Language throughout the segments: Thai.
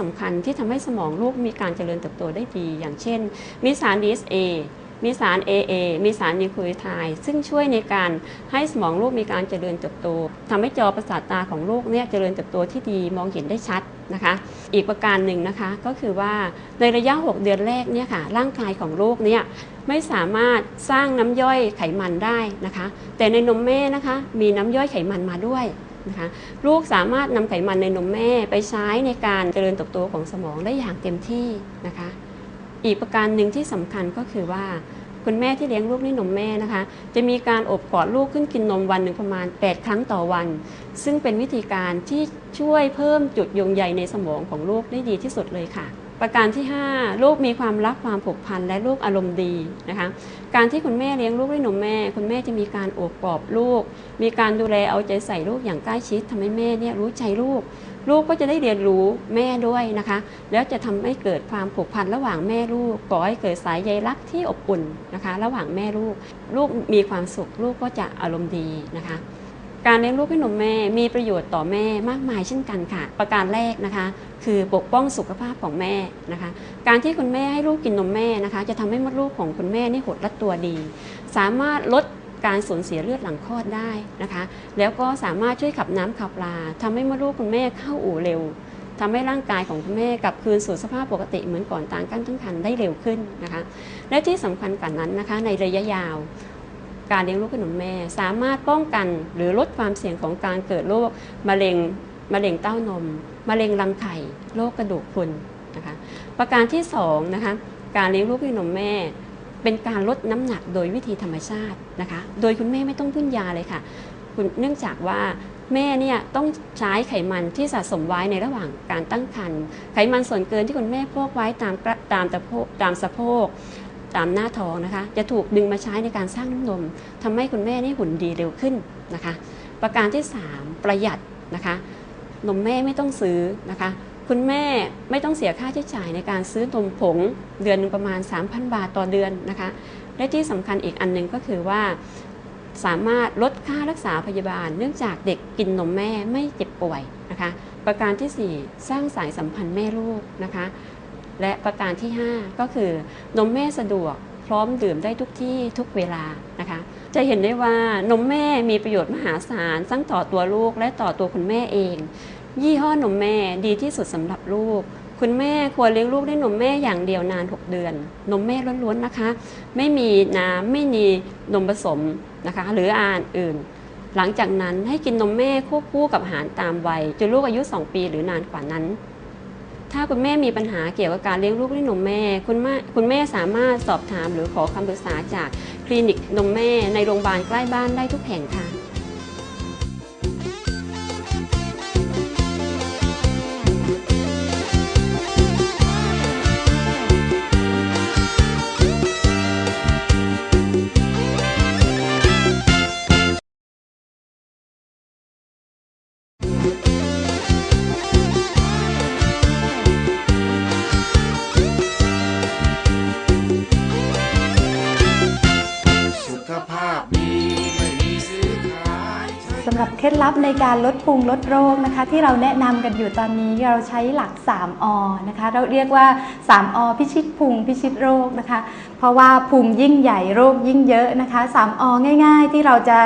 สำคัญที่ทำให้สมองลูกมีการเจริญเติบโตได้ดี อย่างเช่น มีสาร DSA มีสาร AA มีสารนิวคไทด์ซึ่งช่วยในการให้สมองลูกมีการเจริญเติบโตทำให้จอประสาทตาของลูกเนี่ยเจริญเติบโตที่ดีมองเห็นได้ชัดนะคะ อีกประการหนึ่งนะคะก็คือว่าในระยะ 6 เดือนแรกเนี่ยค่ะร่างกายของลูกเนี่ยไม่สามารถสร้างน้ำย่อยไขมันได้นะคะ แต่ในนมแม่นะคะมีน้ำย่อยไขมันมาด้วย นะคะลูกสามารถนำไขมันในนมแม่ไปใช้ในการเจริญเติบโตของสมองได้อย่างเต็มที่นะคะ อีกประการหนึ่งที่สำคัญก็คือว่า คุณแม่ที่เลี้ยงลูกด้วยนมแม่นะคะ จะมีการอบกอดลูกขึ้นกินนมวันหนึ่งประมาณ 8 ครั้งต่อวัน ซึ่งเป็นวิธีการที่ช่วยเพิ่มจุดโยงใยในสมองของลูกได้ดีที่สุดเลยค่ะ ประการที่ 5 ลูกมีความรักความผูกพันและลูกอารมณ์ดีนะคะ การที่คุณแม่เลี้ยงลูกด้วยนมแม่ คุณแม่จะมีการโอบกอดลูก มีการดูแลเอาใจใส่ลูกอย่างใกล้ชิดทำให้แม่เนี่ยรู้ใจลูก ลูกก็จะได้เรียนรู้แม่ด้วยนะคะ แล้วจะทำให้เกิดความผูกพันระหว่างแม่ลูกก่อให้เกิดสายใยรักที่อบอุ่นนะคะ ระหว่างแม่ลูก ลูกมีความสุขลูกก็จะอารมณ์ดีนะคะ การเลี้ยงลูกด้วยนมแม่มีประโยชน์ต่อแม่มากมายเช่นกันค่ะ ประการแรกนะคะ คือปกป้องสุขภาพของแม่นะคะ การที่คุณแม่ให้ลูกกินนมแม่นะคะ จะทำให้มดลูกของคุณแม่นี่หดรัดตัวดี สามารถลดการสูญเสียเลือดหลังคลอดได้นะคะ แล้วก็สามารถช่วยขับน้ำขับปลาทำให้มดลูกคุณแม่เข้าอู่เร็วทำให้ร่างกายของคุณแม่กลับคืนสู่สภาพปกติเหมือนก่อนต่างกั้นตั้งครรภ์ได้เร็วขึ้นนะคะ และที่สำคัญกว่านั้นนะคะ ในระยะยาว การเลี้ยงลูกด้วยนมแม่ สามารถป้องกันหรือลดความเสี่ยงของการเกิดโรคมะเร็งมะเร็งเต้านมมะเร็งรังไข่โรคกระดูกพรุนนะคะประการที่สองนะคะการเลี้ยงลูกด้วยนมแม่ เป็นการลดน้ำหนักโดยวิธีธรรมชาตินะคะโดยคุณแม่ไม่ต้องพึ่งยาเลยค่ะคุณเนื่องจากว่าแม่เนี่ยต้องใช้ไขมันที่สะสมไว้ในระหว่างการตั้งครรภ์ไขมันส่วนเกินที่คุณแม่พกไว้ตามกระตามตะโพกตามสะโพก ตามหน้าท้องนะคะ จะถูกดึงมาใช้ในการสร้างน้ำนมทำให้คุณแม่นี่หุ่นดีเร็วขึ้นนะคะ ประการที่ 3 ประหยัดนะคะนมแม่ไม่ต้องซื้อนะคะ คุณแม่ไม่ต้องเสียค่าใช้จ่ายในการซื้อนมผงเดือนหนึงประมาณ 3,000 บาทต่อเดือนนะคะ และที่สำคัญอีกอันหนึงก็คือว่าสามารถลดค่ารักษาพยาบาล เนื่องจากเด็กกินนมแม่ไม่เจ็บป่วยนะคะ ประการทีสี่4 สร้างสายสัมพันธ์แม่ลูกนะคะ และประการที่ 5 ก็คือนมแม่สะดวกพร้อมดื่มได้ทุกที่ทุกเวลานะคะ จะเห็นได้ว่านมแม่มีประโยชน์มหาศาลทั้งต่อตัวลูกและต่อตัวคุณแม่เอง ยี่ห้อนมแม่ดีที่สุดสำหรับลูก คุณแม่ควรเลี้ยงลูกด้วยนมแม่อย่างเดียวนาน 6 เดือน นมแม่ล้วนๆนะคะ ไม่มีน้ำไม่มีนมผสมนะคะ หรืออาหารอื่นหลังจากนั้นให้กินนมแม่ควบคู่กับอาหารตามวัยจนลูกอายุ 2 ปีหรือนานกว่านั้น ถ้าคุณแม่มีปัญหาเกี่ยวกับการเลี้ยงลูกด้วยนมแม่คุณแม่คุณแม่สามารถสอบถามหรือขอคำปรึกษาจากคลินิกนมแม่ในโรงพยาบาลใกล้บ้านได้ทุกแห่งค่ะ หรับเคล็ดลับในการลดพุงลดโรคนะคะ ที่เราแนะนำกันอยู่ตอนนี้เราใช้หลัก 3 อนะคะ เราเรียกว่า 3 อ พิชิตพุงพิชิตโรคนะคะ เพราะว่าพุงยิ่งใหญ่โรคยิ่งเยอะนะคะ 3 อง่าย ๆ ที่เราจะ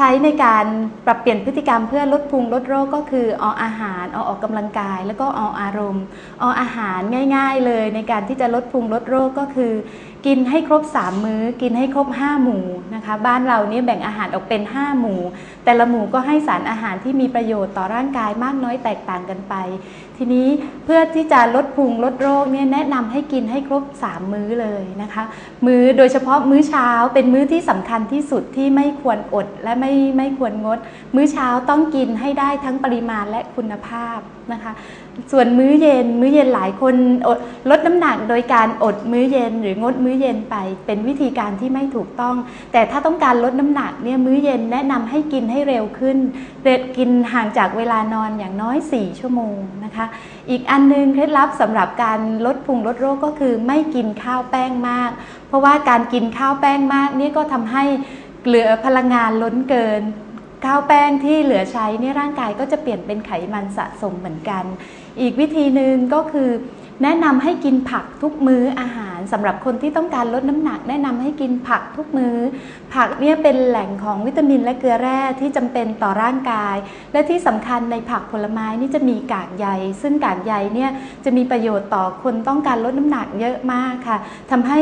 ใช้ในการปรับเปลี่ยนพฤติกรรมเพื่อลดพุงลดโรคก็คือออาหารอออกกำลังกาย แล้วก็ออารมณ์ออาหารง่าย ๆ เลย ในการที่จะลดพุงลดโรคก็คือ กินให้ครบ 3 มื้อ กินให้ครบ 5 หมู่นะคะบ้านเราเนี่ยแบ่งอาหารออกเป็น 5 หมู่ แต่ละหมู่ก็ให้สารอาหารที่มีประโยชน์ต่อร่างกายมากน้อยแตกต่างกันไป ทีนี้เพื่อที่จะลดพุงลดโรคเนี่ยแนะนำให้กินให้ครบ 3 มื้อเลยนะคะ มื้อโดยเฉพาะมื้อเช้าเป็นมื้อที่สำคัญที่สุดที่ไม่ควรอดและไม่ไม่ควรงด มื้อเช้าต้องกินให้ได้ทั้งปริมาณและคุณภาพนะคะ ส่วนมื้อเย็น มื้อเย็นหลายคนอดลดน้ำหนักโดยการอดมื้อเย็น หรืองดมื้อเย็นไป เป็นวิธีการที่ไม่ถูกต้อง แต่ถ้าต้องการลดน้ำหนักเนี่ยมื้อเย็นแนะนำให้กินให้เร็วขึ้นเร็กินห่างจากเวลานอนอย่างน้อย 4 ชั่วโมงนะคะ อีกอันหนึงเคล็ดลับสำหรับการลดพุงลดโรคก็คือไม่กินข้าวแป้งมาก เพราะว่าการกินข้าวแป้งมากเนี่ยก็ทำให้เหลือพลังงานล้นเกินข้าวแป้งที่เหลือใช้เนี่ยร่างกายก็จะเปลี่ยนเป็นไขมันสะสมเหมือนกัน อีกวิธีหนึ่งก็คือ แนะนำให้กินผักทุกมื้ออาหาร สำหรับคนที่ต้องการลดน้ำหนักแนะนำให้กินผักทุกมื้อ ผักเนี่ยเป็นแหล่งของวิตามินและเกลือแร่ที่จำเป็นต่อร่างกาย และที่สำคัญในผักผลไม้นี่จะมีกากใย ซึ่งกากใยเนี่ยจะมีประโยชน์ต่อคนต้องการลดน้ำหนักเยอะมากค่ะทำให้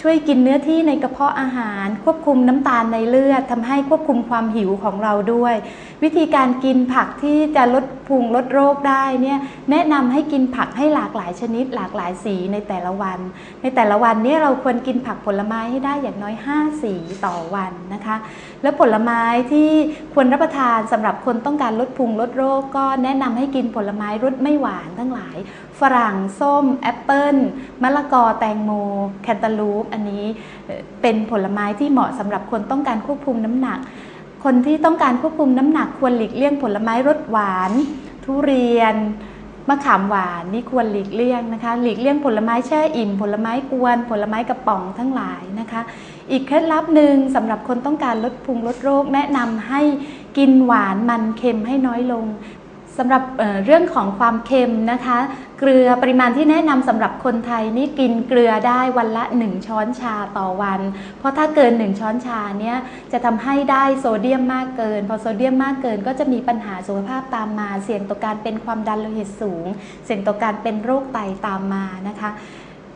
ช่วยกินเนื้อที่ในกระเพาะอาหาร ควบคุมน้ำตาลในเลือดทำให้ควบคุมความหิวของเราด้วย วิธีการกินผักที่จะลดพุงลดโรคได้เนี่ยแนะนำให้กินผักให้หลากหลายชนิด หลากหลายสีในแต่ละวัน ในแต่แต่ละวันเนี่ยเราควรกินผักผลไม้ให้ได้อย่างน้อย 5 สีต่อวันนะคะ แล้วผลไม้ที่ควรรับประทานสำหรับคนต้องการลดพุงลดโรค ก็แนะนำให้กินผลไม้รสไม่หวานทั้งหลาย ฝรั่งส้มแอปเปิ้ลมะละกอแตงโม แคนตาลูป อันนี้เอ่อเป็นผลไม้ที่เหมาะสำหรับคนต้องการควบคุมน้ำหนัก คนที่ต้องการควบคุมน้ำหนักควรหลีกเลี่ยงผลไม้รสหวาน ทุเรียน มะขามหวานนี่ควรหลีกเลี่ยงนะคะ หลีกเลี่ยงผลไม้แช่อิ่ม ผลไม้กวน ผลไม้กระป๋องทั้งหลายนะคะ อีกเคล็ดลับหนึ่งสำหรับคนต้องการลดพุงลดโรค แนะนำให้กินหวานมันเค็มให้น้อยลง สำหรับเรื่องของความเค็มนะคะ เกลือปริมาณที่แนะนำสำหรับคนไทยนี่กินเกลือได้วันละ 1 ช้อนชาต่อวัน เพราะถ้าเกิน 1 ช้อนชาเนี่ยจะทำให้ได้โซเดียมมากเกิน พอโซเดียมมากเกินก็จะมีปัญหาสุขภาพตามมา เสี่ยงต่อการเป็นความดันโลหิตสูง เสี่ยงต่อการเป็นโรคไตตามมานะคะ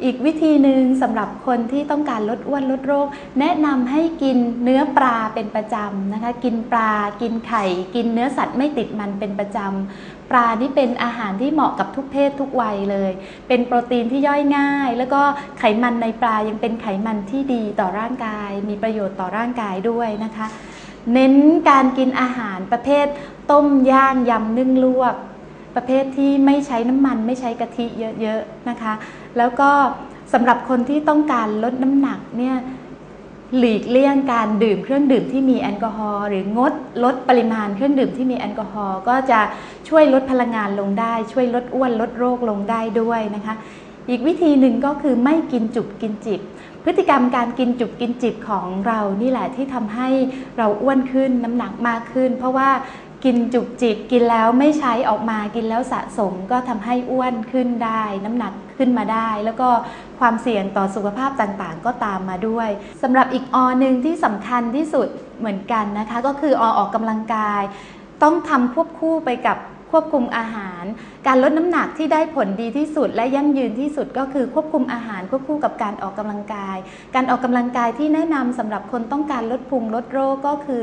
อีกวิธีหนึ่งสำหรับคนที่ต้องการลดอ้วนลดโรค แนะนำให้กินเนื้อปลาเป็นประจำนะคะ กินปลา กินไข่ กินเนื้อสัตว์ไม่ติดมันเป็นประจำปลานี่เป็นอาหารที่เหมาะกับทุกเพศทุกวัยเลย เป็นโปรตีนที่ย่อยง่าย แล้วก็ไขมันในปลายังเป็นไขมันที่ดีต่อร่างกาย มีประโยชน์ต่อร่างกายด้วยนะคะ เน้นการกินอาหารประเภทต้มย่างยำนึ่งลวก ประเภทที่ไม่ใช้น้ำมันไม่ใช้กะทิเยอะๆนะคะ แล้วก็สำหรับคนที่ต้องการลดน้ำหนักเนี่ยหลีกเลี่ยงการดื่มเครื่องดื่มที่มีแอลกอฮอล์หรืองดลดปริมาณเครื่องดื่มที่มีแอลกอฮอล์ก็จะช่วยลดพลังงานลงได้ ช่วยลดอ้วนลดโรคลงได้ด้วยนะคะ อีกวิธีหนึ่งก็คือไม่กินจุบกินจิบ พฤติกรรมการกินจุบกินจิบของเรานี่แหละที่ทำให้เราอ้วนขึ้นน้ำหนักมากขึ้น เพราะว่า กินจุกจิบกินแล้วไม่ใช้ออกมากินแล้วสะสมก็ทำให้อ้วนขึ้นได้ น้ำหนักขึ้นมาได้ แล้วก็ความเสี่ยงต่อสุขภาพต่างๆ ก็ตามมาด้วยสำหรับอีกอหนึ่งที่สำคัญที่สุดเหมือนกันนะคะ ก็คืออออกกำลังกาย ต้องทำควบคู่ไปกับ ควบคุมอาหาร การลดน้ำหนักที่ได้ผลดีที่สุด และยั่งยืนที่สุดก็คือควบคุมอาหารควบคู่กับการออกกำลังกาย การออกกำลังกายที่แนะนำสำหรับคนต้องการลดพุงลดโรคก็คือ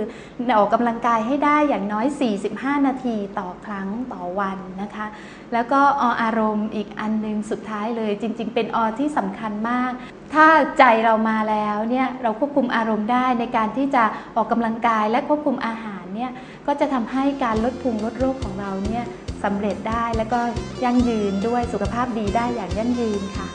ออกกำลังกายให้ได้อย่างน้อย 45 นาทีต่อครั้งต่อวันนะคะ แล้วก็ออารมณ์อีกอันหนึงสุดท้ายเลย จริง ๆ เป็นอที่สำคัญมาก ถ้าใจเรามาแล้วเนี่ยเราควบคุมอารมณ์ได้ในการที่จะออกกำลังกายและควบคุมอาหารเนี่ย ก็จะทำให้การลดพุงลดโรคของเราเนี่ยสำเร็จได้แล้วก็ยั่งยืนด้วยสุขภาพดีได้อย่างยั่งยืนค่ะ